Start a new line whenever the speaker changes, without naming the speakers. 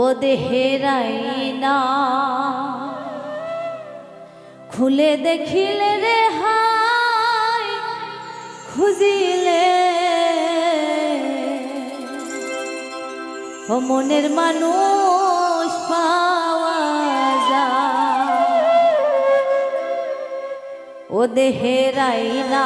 ও দেহেরাই না। খুলে দেখিলে রে হাই, খুঁজিলে। ও মনের মানুষ পাওয়া যায়। ও দেহেরাই না।